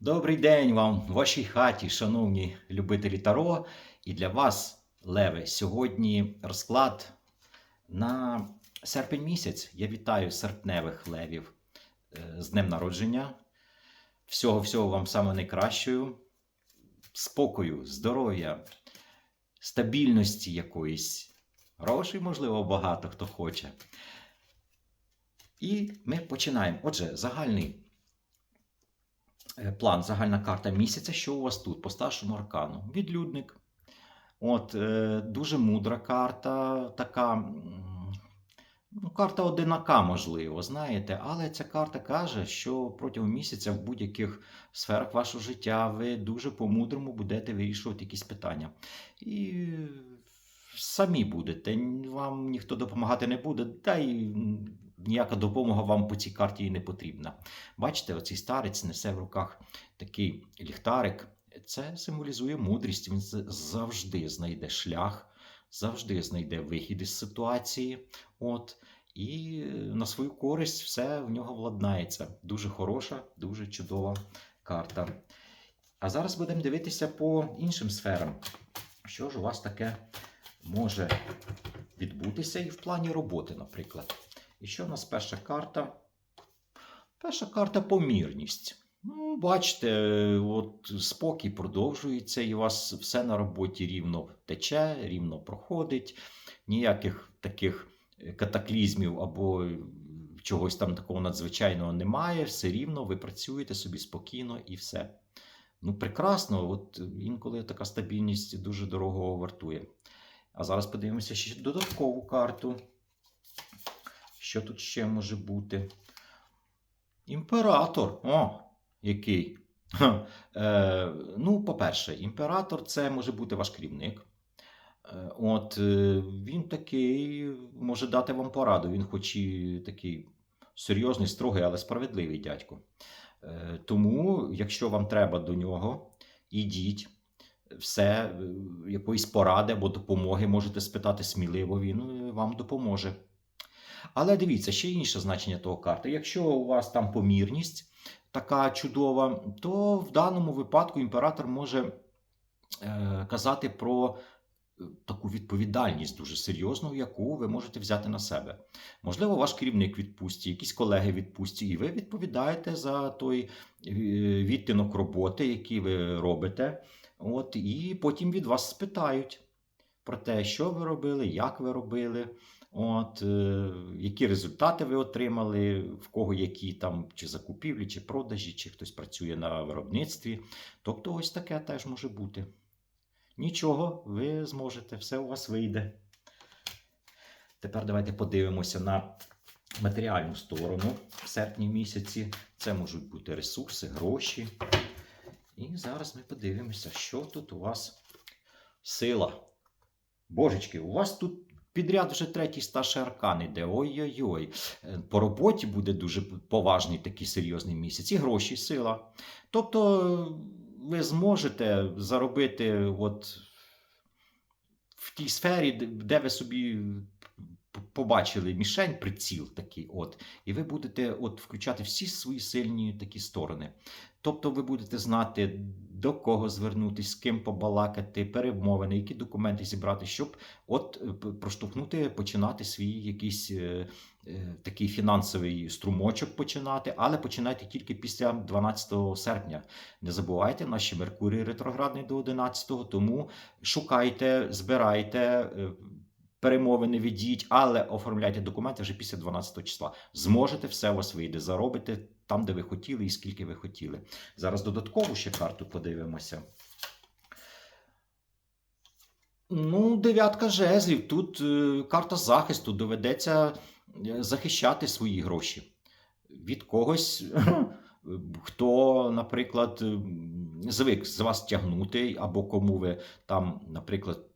Добрий день вам в вашій хаті, шановні любителі Таро. І для вас, Леви, сьогодні розклад на серпень місяць. Я вітаю серпневих левів е, з днем народження. Всього-всього вам саме найкращого. Спокою, здоров'я, стабільності якоїсь. Грошей, можливо, багато хто хоче. І ми починаємо. Отже, загальний план, загальна карта місяця. Що у вас тут? По старшому аркану. Відлюдник. От, е, дуже мудра карта, така. Ну, карта одинака, можливо, знаєте, але ця карта каже, що протягом місяця в будь-яких сферах вашого життя ви дуже по-мудрому будете вирішувати якісь питання. І самі будете, вам ніхто допомагати не буде, та й ніяка допомога вам по цій карті і не потрібна. Бачите, оцей старець несе в руках такий ліхтарик. Це символізує мудрість. Він завжди знайде шлях, завжди знайде вихід із ситуації. От. І на свою користь все в нього владнається. Дуже хороша, дуже чудова карта. А зараз будемо дивитися по іншим сферам. Що ж у вас таке може відбутися і в плані роботи, наприклад. І що в нас перша карта? Перша карта помірність. Ну, бачите, от спокій продовжується, і у вас все на роботі рівно тече, рівно проходить. Ніяких таких е, катаклізмів або чогось там такого надзвичайного немає. Все рівно ви працюєте собі спокійно і все. Ну, прекрасно, от інколи така стабільність дуже дорого вартує. А зараз подивимося ще додаткову карту. Що тут ще може бути? Імператор. О, який. Е, ну, по-перше, імператор це може бути ваш керівник. Е, От е, він такий може дати вам пораду. Він, хоч і такий серйозний, строгий, але справедливий дядько. Е, Тому, якщо вам треба до нього, ідіть. Все, е, якоїсь поради або допомоги можете спитати сміливо, він е, вам допоможе. Але дивіться, ще інше значення того карти. Якщо у вас там помірність така чудова, то в даному випадку імператор може е, казати про таку відповідальність дуже серйозну, яку ви можете взяти на себе. Можливо, ваш керівник відпустці, якісь колеги відпустці, і ви відповідаєте за той е, відтинок роботи, який ви робите. От, і потім від вас спитають про те, що ви робили, як ви робили. От, е, які результати ви отримали, в кого які там чи закупівлі, чи продажі, чи хтось працює на виробництві. Тобто, ось таке теж може бути. Нічого, ви зможете, все у вас вийде. Тепер давайте подивимося на матеріальну сторону в серпні місяці. Це можуть бути ресурси, гроші. І зараз ми подивимося, що тут у вас сила. Божечки, у вас тут підряд вже третій старший аркан іде. Ой-ой-ой. По роботі буде дуже поважний такий серйозний місяць. І гроші, сила. Тобто ви зможете заробити от в тій сфері, де- ви собі побачили мішень, приціл такий, от, і ви будете от включати всі свої сильні такі сторони. Тобто ви будете знати, до кого звернутися, з ким побалакати, перемовини, які документи зібрати, щоб от проштовхнути, починати свій якийсь е, е, такий фінансовий струмочок починати, але починайте тільки після 12 серпня. Не забувайте, наші Меркурій ретроградний до 11-го, тому шукайте, збирайте. е, Перемовини ведіть, але оформляйте документи вже після 12 числа. Зможете, все у вийде, заробите там, де ви хотіли і скільки ви хотіли. Зараз додаткову ще карту подивимося. Ну, дев'ятка жезлів. Тут е, карта захисту. Доведеться е, захищати свої гроші від когось, хто, наприклад, звик з вас тягнути, або кому ви там, наприклад,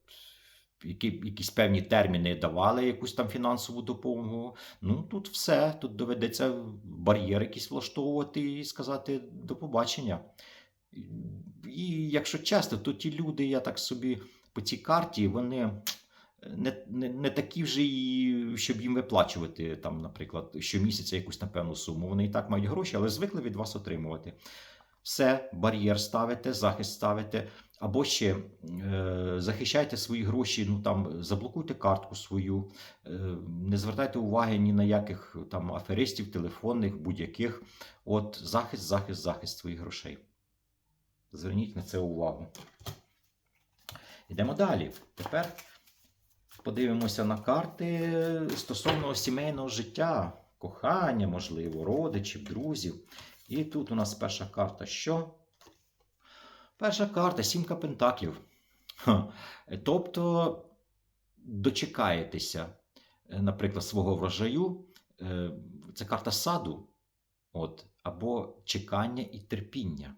які, якісь певні терміни давали якусь там фінансову допомогу. Ну тут все. Тут доведеться бар'єр якийсь влаштовувати і сказати до побачення. І якщо чесно, то ті люди, я так собі по цій карті, вони не, не, не такі вже і щоб їм виплачувати там, наприклад, щомісяця якусь напевну суму. Вони і так мають гроші, але звикли від вас отримувати. Все, бар'єр ставите, захист ставите, або ще е, захищайте свої гроші, ну там заблокуйте картку свою, е, не звертайте уваги ні на яких там аферистів, телефонних, будь-яких. От захист, захист, захист своїх грошей. Зверніть на це увагу. Йдемо далі. Тепер подивимося на карти стосовно сімейного життя, кохання, можливо, родичів, друзів. І тут у нас перша карта що? Перша карта сімка пентаклів. Ха. Тобто дочекаєтеся, е, наприклад, свого врожаю. Е, Це карта саду, от, або чекання і терпіння.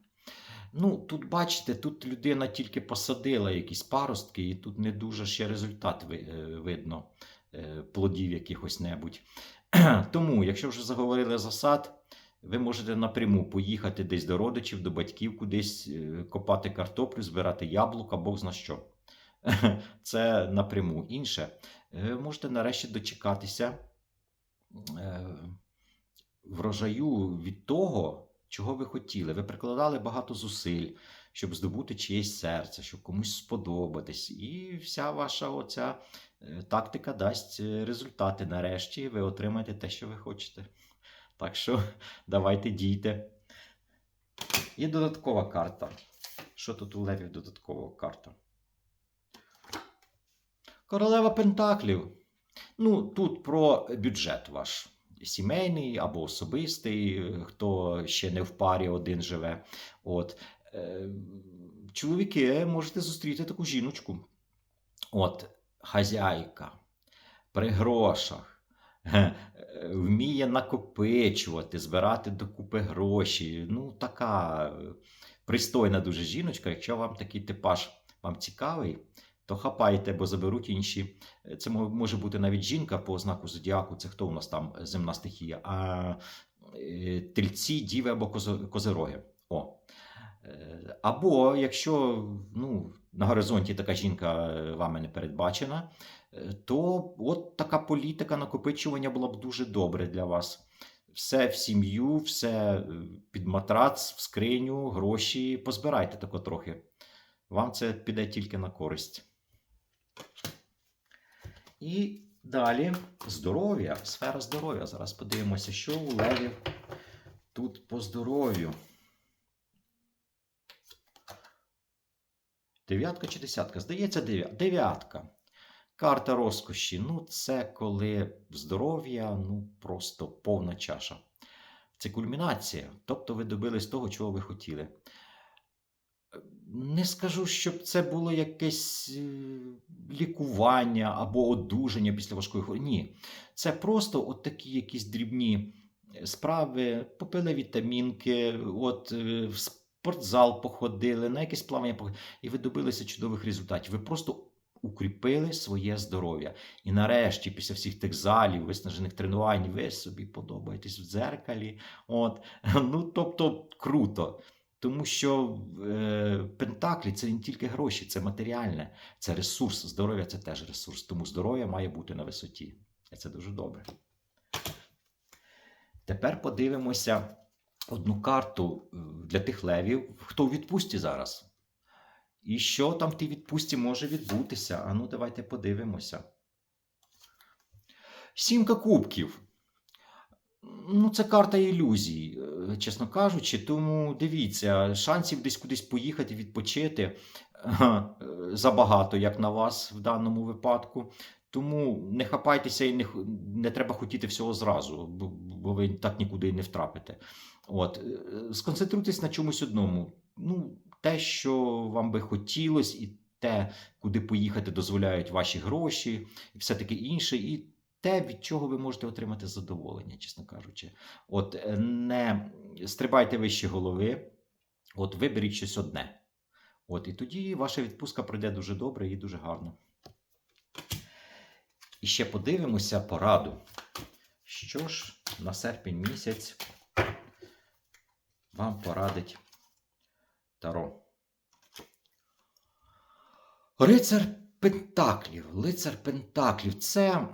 Ну, тут бачите, тут людина тільки посадила якісь паростки, і тут не дуже ще результат е, видно плодів якихось небудь. Тому, якщо вже заговорили за сад, ви можете напряму поїхати десь до родичів, до батьків, кудись е, копати картоплю, збирати яблука, Бог зна що. Це напряму. Інше, е, можете нарешті дочекатися е, врожаю від того, чого ви хотіли. Ви прикладали багато зусиль, щоб здобути чиєсь серце, щоб комусь сподобатись. І вся ваша оця е, тактика дасть е, результати. Нарешті ви отримаєте те, що ви хочете. Так що давайте дійте. І додаткова карта. Що тут у левів додаткова карта? Королева Пентаклів. Ну, тут про бюджет ваш. Сімейний або особистий, хто ще не в парі один живе. От. Е, Чоловіки, можете зустріти таку жіночку. От, хазяйка, при грошах, е, вміє накопичувати, збирати докупи гроші. Ну, така е, пристойна дуже жіночка. Якщо вам такий типаж вам цікавий, то хапайте, бо заберуть інші. Це може бути навіть жінка по знаку зодіаку. Це хто у нас там е, земна стихія? А е, тельці, діви або козироги. О. Е, Або якщо ну, на горизонті така жінка вами не передбачена, то от така політика накопичування була б дуже добре для вас. Все в сім'ю, все під матрац, в скриню, гроші. Позбирайте тако трохи. Вам це піде тільки на користь. І далі здоров'я, сфера здоров'я. Зараз подивимося, що у левів тут по здоров'ю. Дев'ятка чи десятка? Здається, дев'я- дев'ятка. Карта розкоші. Ну, це коли здоров'я, ну, просто повна чаша. Це кульмінація. Тобто ви добились того, чого ви хотіли. Не скажу, щоб це було якесь е, лікування або одужання після важкої хвороби. Ні. Це просто от такі якісь дрібні е, справи, попили вітамінки, от е, в спортзал походили, на якесь плавання походили, і ви добилися чудових результатів. Ви просто укріпили своє здоров'я. І нарешті, після всіх тих залів, виснажених тренувань, ви собі подобаєтесь в дзеркалі. От. Ну, тобто, круто. Тому що е, Пентаклі це не тільки гроші, це матеріальне, це ресурс. Здоров'я це теж ресурс. Тому здоров'я має бути на висоті. І це дуже добре. Тепер подивимося одну карту е, для тих левів, хто у відпустці зараз. І що там в тій відпустці може відбутися? А ну, давайте подивимося. Сімка кубків. Ну, це карта ілюзій, чесно кажучи. Тому дивіться, шансів десь кудись поїхати, відпочити е, забагато, як на вас в даному випадку. Тому не хапайтеся і не, не треба хотіти всього зразу, бо, бо ви так нікуди і не втрапите. От, е, сконцентруйтесь на чомусь одному. Ну, те, що вам би хотілося, і те, куди поїхати дозволяють ваші гроші, і все таке інше. І те, від чого ви можете отримати задоволення, чесно кажучи. От е, не стрибайте вище голови, от виберіть щось одне. От, і тоді ваша відпустка пройде дуже добре і дуже гарно. І ще подивимося пораду. Що ж на серпень місяць вам порадить Таро? Рицар Пентаклів. Лицар Пентаклів. Це,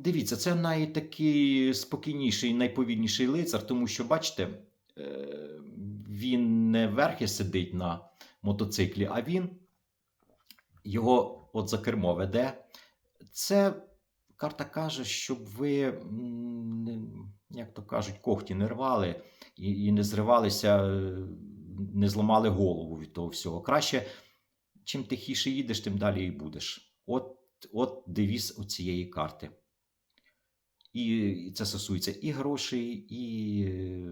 дивіться, це найтакий спокійніший, найповільніший лицар, тому що, бачите, е, він не верхи сидить на мотоциклі, а він його от за кермо веде. Це карта каже, щоб ви, як то кажуть, когті не рвали і, не зривалися, е, не зламали голову від того всього. Краще, чим тихіше їдеш, тим далі і будеш. От, от девіз цієї карти. І це стосується і грошей, і е,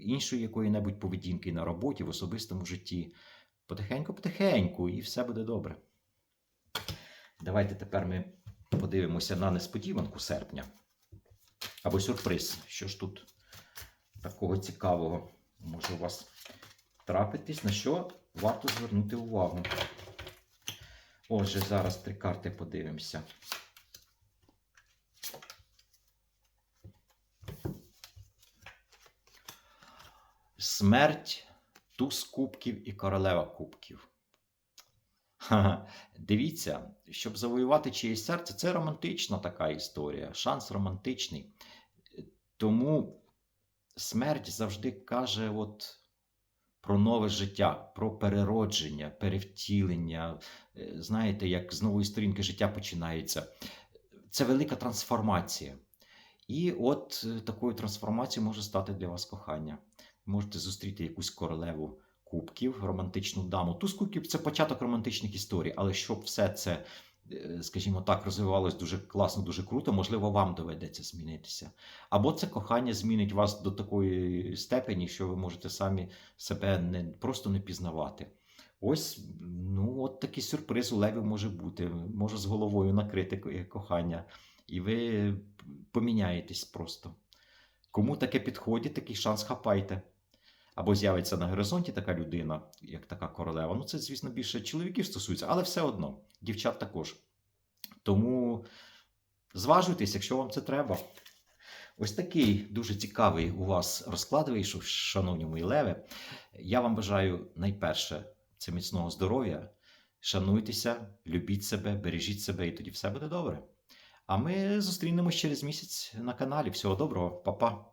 іншої якої-небудь поведінки на роботі, в особистому житті. Потихеньку-потихеньку, і все буде добре. Давайте тепер ми подивимося на несподіванку серпня. Або сюрприз. Що ж тут такого цікавого може у вас трапитись, на що варто звернути увагу. Отже, зараз три карти подивимося. Смерть, туз кубків і королева кубків. Ха-ха. Дивіться, щоб завоювати чиєсь серце, це романтична така історія, шанс романтичний. Тому смерть завжди каже от про нове життя, про переродження, перевтілення. Е, Знаєте, як з нової сторінки життя починається. Це велика трансформація. І от е, такою трансформацією може стати для вас кохання. Можете зустріти якусь королеву кубків, романтичну даму. Туз кубків це початок романтичних історій, але щоб все це, е, скажімо так, розвивалось дуже класно, дуже круто, можливо, вам доведеться змінитися. Або це кохання змінить вас до такої степені, що ви можете самі себе не просто не пізнавати. Ось, ну, от такий сюрприз у Леві може бути. Може з головою накрити кохання, і ви поміняєтесь просто. Кому таке підходить, такий шанс хапайте. Або з'явиться на горизонті така людина, як така королева. Ну, це, звісно, більше чоловіків стосується, але все одно, дівчат також. Тому зважуйтесь, якщо вам це треба. Ось такий дуже цікавий у вас розклад вийшов, шановні мої леви. Я вам бажаю найперше це міцного здоров'я. Шануйтеся, любіть себе, бережіть себе, і тоді все буде добре. А ми зустрінемось через місяць на каналі. Всього доброго, па-па!